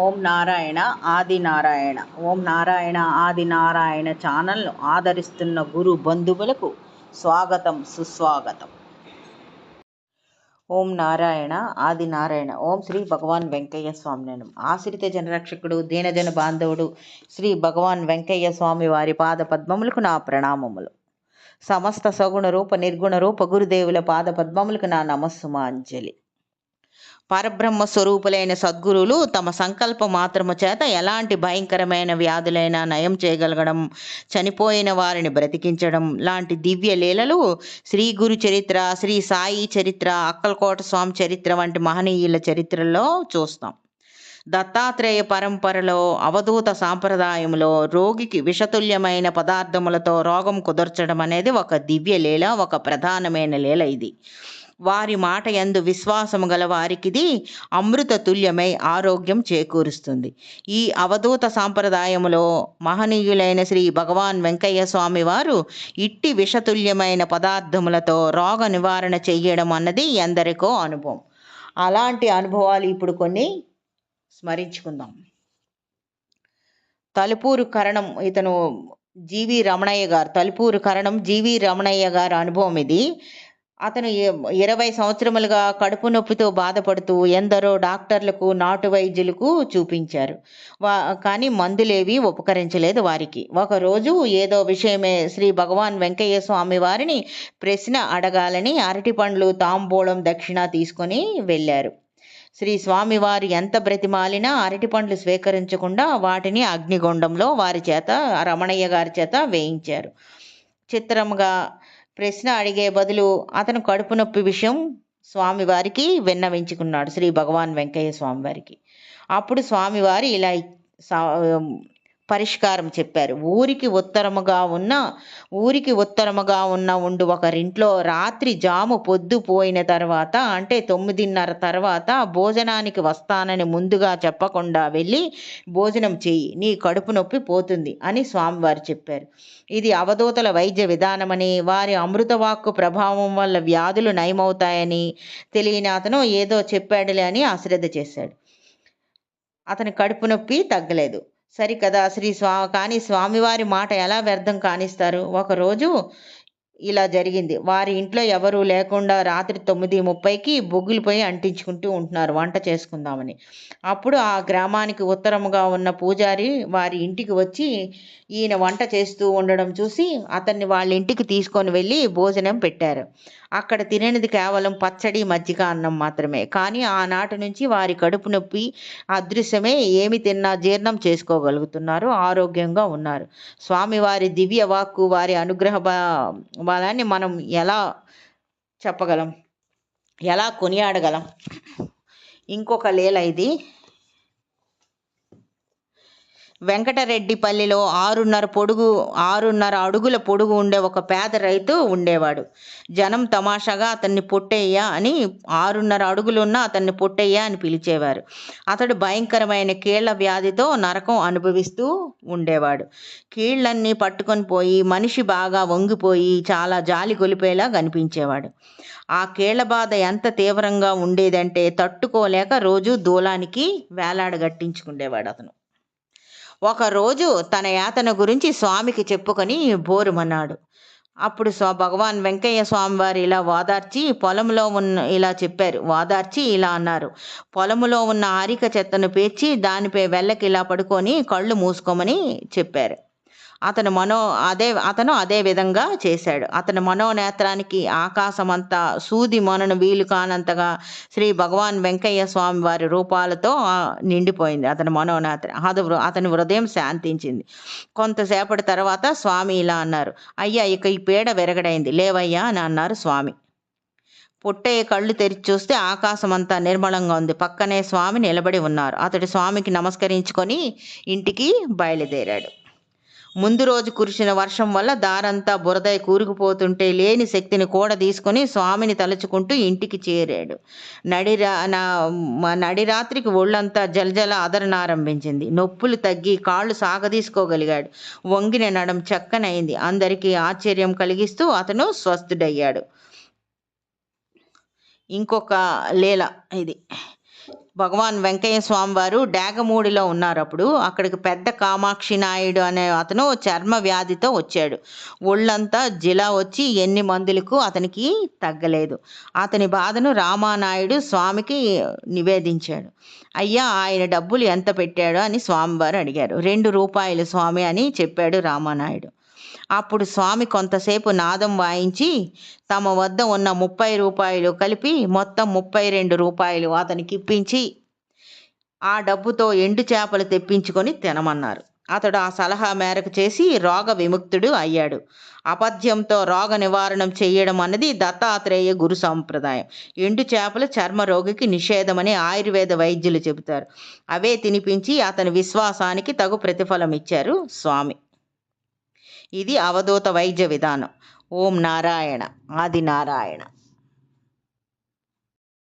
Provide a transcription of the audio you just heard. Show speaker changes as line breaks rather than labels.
ఓం నారాయణ ఆది నారాయణ. ఓం నారాయణ ఆది నారాయణ ఛానల్ను ఆదరిస్తున్న గురు బంధువులకు స్వాగతం సుస్వాగతం. ఓం నారాయణ ఆది నారాయణ. ఓం శ్రీ భగవాన్ వెంకయ్య స్వామి నేను ఆశ్రిత జనరక్షకుడు దీనజన బాంధవుడు శ్రీ భగవాన్ వెంకయ్య స్వామి వారి పాద పద్మములకు నా ప్రణామములు. సమస్త సగుణ రూప నిర్గుణ రూప గురుదేవుల పాద పద్మములకు నా నమస్సుమాంజలి. పరబ్రహ్మ స్వరూపులైన సద్గురులు తమ సంకల్ప మాత్రము చేత ఎలాంటి భయంకరమైన వ్యాధులైనా నయం చేయగలగడం చనిపోయిన వారిని బ్రతికించడం లాంటి దివ్య లీలలు శ్రీ గురు చరిత్ర శ్రీ సాయి చరిత్ర అక్కలకోట స్వామి చరిత్ర వంటి మహనీయుల చరిత్రలో చూస్తాం. దత్తాత్రేయ పరంపరలో అవధూత సాంప్రదాయంలో రోగికి విషతుల్యమైన పదార్థములతో రోగం కుదర్చడం అనేది ఒక దివ్య లీల ఒక ప్రధానమైన లీల ఇది. వారి మాట యందు విశ్వాసము గల వారికిది అమృత తుల్యమై ఆరోగ్యం చేకూరుస్తుంది. ఈ అవధూత సాంప్రదాయములో మహనీయులైన శ్రీ భగవాన్ వెంకయ్య స్వామి వారు ఇట్టి విషతుల్యమైన పదార్థములతో రోగ నివారణ చెయ్యడం అన్నది ఎందరికో అనుభవం. అలాంటి అనుభవాలు ఇప్పుడు కొన్ని స్మరించుకుందాం. తలుపూరు కరణం ఇతను జీవి రమణయ్య గారు తలుపూరు కరణం జీవి రమణయ్య గారు అనుభవం ఇది. అతను ఇరవై సంవత్సరములుగా కడుపు నొప్పితో బాధపడుతూ ఎందరో డాక్టర్లకు నాటు వైద్యులకు చూపించారు. వా కానీ మందులేవి ఉపకరించలేదు వారికి. ఒకరోజు ఏదో విషయమే శ్రీ భగవాన్ వెంకయ్య స్వామి వారిని ప్రశ్న అడగాలని అరటి పండ్లు తాంబూలం దక్షిణ తీసుకొని వెళ్ళారు. శ్రీ స్వామివారు ఎంత బ్రతిమాలినా అరటి పండ్లు స్వీకరించకుండా వాటిని అగ్నిగుండంలో వారి చేత రమణయ్య గారి చేత వేయించారు. చిత్రంగా ప్రశ్న అడిగే బదులు అతను కడుపు నొప్పి విషయం స్వామివారికి విన్నవించుకున్నాడు శ్రీ భగవాన్ వెంకయ్య స్వామివారికి. అప్పుడు స్వామివారు ఇలా సా- పరిష్కారం చెప్పారు. ఊరికి ఉత్తరముగా ఉన్న ఊరికి ఉత్తరముగా ఉన్న ఉండు ఒకరింట్లో రాత్రి జాము పొద్దు పోయిన తర్వాత అంటే తొమ్మిదిన్నర తర్వాత భోజనానికి వస్తానని ముందుగా చెప్పకుండా వెళ్ళి భోజనం చెయ్యి నీ కడుపు నొప్పి పోతుంది అని స్వామివారు చెప్పారు. ఇది అవధూతల వైద్య విధానమని వారి అమృతవాక్కు ప్రభావం వల్ల వ్యాధులు నయమవుతాయని తెలియని అతను ఏదో చెప్పాడులే అని అశ్రద్ధ చేశాడు. అతని కడుపు నొప్పి తగ్గలేదు. సరికదా శ్రీ స్వా కానీ స్వామివారి మాట ఎలా వ్యర్థం కానిస్తారు? ఒకరోజు ఇలా జరిగింది. వారి ఇంట్లో ఎవరూ లేకుండా రాత్రి తొమ్మిది ముప్పైకి బొగ్గులు పోయి అంటించుకుంటూ ఉంటున్నారు. వంట చేసుకుందామని. అప్పుడు ఆ గ్రామానికి ఉత్తరముగా ఉన్న పూజారి వారి ఇంటికి వచ్చి ఈయన వంట చేస్తూ ఉండడం చూసి అతన్ని వాళ్ళ ఇంటికి తీసుకొని వెళ్ళి భోజనం పెట్టారు. అక్కడ తినేది కేవలం పచ్చడి మజ్జిగ అన్నం మాత్రమే. కానీ ఆనాటి నుంచి వారి కడుపు నొప్పి అదృశ్యమే ఏమి తిన్నా జీర్ణం చేసుకోగలుగుతున్నారు ఆరోగ్యంగా ఉన్నారు. స్వామివారి దివ్య వాక్కు వారి అనుగ్రహ వాళ్ళని బలాన్ని మనం ఎలా చెప్పగలం? ఎలా కొనియాడగలం? ఇంకొక లీల ఇది. వెంకటరెడ్డిపల్లిలో ఆరున్నర పొడుగు ఆరున్నర అడుగుల పొడుగు ఉండే ఒక పేద రైతు ఉండేవాడు. జనం తమాషాగా అతన్ని పొట్టయ్య అని ఆరున్నర అడుగులున్న అతన్ని పొట్టయ్య అని పిలిచేవారు. అతడు భయంకరమైన కీళ్ళ వ్యాధితో నరకం అనుభవిస్తూ ఉండేవాడు. కీళ్ళన్నీ పట్టుకొని పోయి మనిషి బాగా వంగిపోయి చాలా జాలి గొలిపేలా కనిపించేవాడు. ఆ కీళ్ళ బాధ ఎంత తీవ్రంగా ఉండేదంటే తట్టుకోలేక రోజు దూలానికి వేలాడగట్టించుకుండేవాడు అతను. ఒకరోజు తన యాతన గురించి స్వామికి చెప్పుకొని బోరుమన్నాడు. అప్పుడు స్వ భగవాన్ వెంకయ్య స్వామి వారు ఇలా వాదార్చి పొలంలో ఉన్న ఇలా చెప్పారు. వాదార్చి ఇలా అన్నారు. పొలములో ఉన్న ఆరిక చెత్తను పేర్చి దానిపై వెళ్ళకి ఇలా పడుకొని కళ్ళు మూసుకోమని చెప్పారు. అతను మనో అదే అతను అదే విధంగా చేశాడు. అతని మనోనేత్రానికి ఆకాశమంతా సూది మనను వీలు కానంతగా శ్రీ భగవాన్ వెంకయ్య స్వామి వారి రూపాలతో నిండిపోయింది అతని మనోనేత్ర. అది అతని హృదయం శాంతించింది. కొంతసేపటి తర్వాత స్వామి ఇలా అన్నారు. అయ్యా ఇక ఈ పీడ విరగడైంది. లేవయ్యా అని అన్నారు స్వామి. పుట్టయ్య కళ్ళు తెరిచి చూస్తే ఆకాశం అంతా నిర్మలంగా ఉంది. పక్కనే స్వామి నిలబడి ఉన్నారు. అతడు స్వామికి నమస్కరించుకొని ఇంటికి బయలుదేరాడు. ముందు రోజు కురిసిన వర్షం వల్ల దారంతా బురదై కూరుకుపోతుంటే లేని శక్తిని కూడా తీసుకొని స్వామిని తలుచుకుంటూ ఇంటికి చేరాడు. నడిరా నా నడిరాత్రికి ఒళ్ళంతా జలజల అదరనారంభించింది నొప్పులు తగ్గి కాళ్ళు సాగదీసుకోగలిగాడు. వంగిన నడం చక్కనైంది. అందరికీ ఆశ్చర్యం కలిగిస్తూ అతను స్వస్థుడయ్యాడు. ఇంకొక లీల ఇది. భగవాన్ వెంకయ్య స్వామి వారు డేగమూడిలో ఉన్నారు అప్పుడు. అక్కడికి పెద్ద కామాక్షి నాయుడు అనే అతను చర్మ వ్యాధితో వచ్చాడు. ఒళ్ళంతా జిలా వచ్చి ఎన్ని మందులకు అతనికి తగ్గలేదు. అతని బాధను రామానాయుడు స్వామికి నివేదించాడు. అయ్యా ఆయన డబ్బులు ఎంత పెట్టాడు అని స్వామివారు అడిగారు. రెండు రూపాయలు స్వామి అని చెప్పాడు రామానాయుడు. అప్పుడు స్వామి కొంతసేపు నాదం వాయించి తమ వద్ద ఉన్న ముప్పై రూపాయలు కలిపి మొత్తం ముప్పై రెండు రూపాయలు అతనికి ఇప్పించి ఆ డబ్బుతో ఎండు చేపలు తెప్పించుకొని తినమన్నారు. అతడు ఆ సలహా మేరకు చేసి రోగ విముక్తుడు అయ్యాడు. అపథ్యంతో రోగ నివారణం చేయడం అన్నది దత్తాత్రేయ గురు సంప్రదాయం. ఎండు చేపలు చర్మ రోగికి నిషేధమని ఆయుర్వేద వైద్యులు చెబుతారు. అవే తినిపించి అతని విశ్వాసానికి తగు ప్రతిఫలం ఇచ్చారు స్వామి. ఇది అవధూత వైద్య విధానం. ఓం నారాయణ ఆది నారాయణ.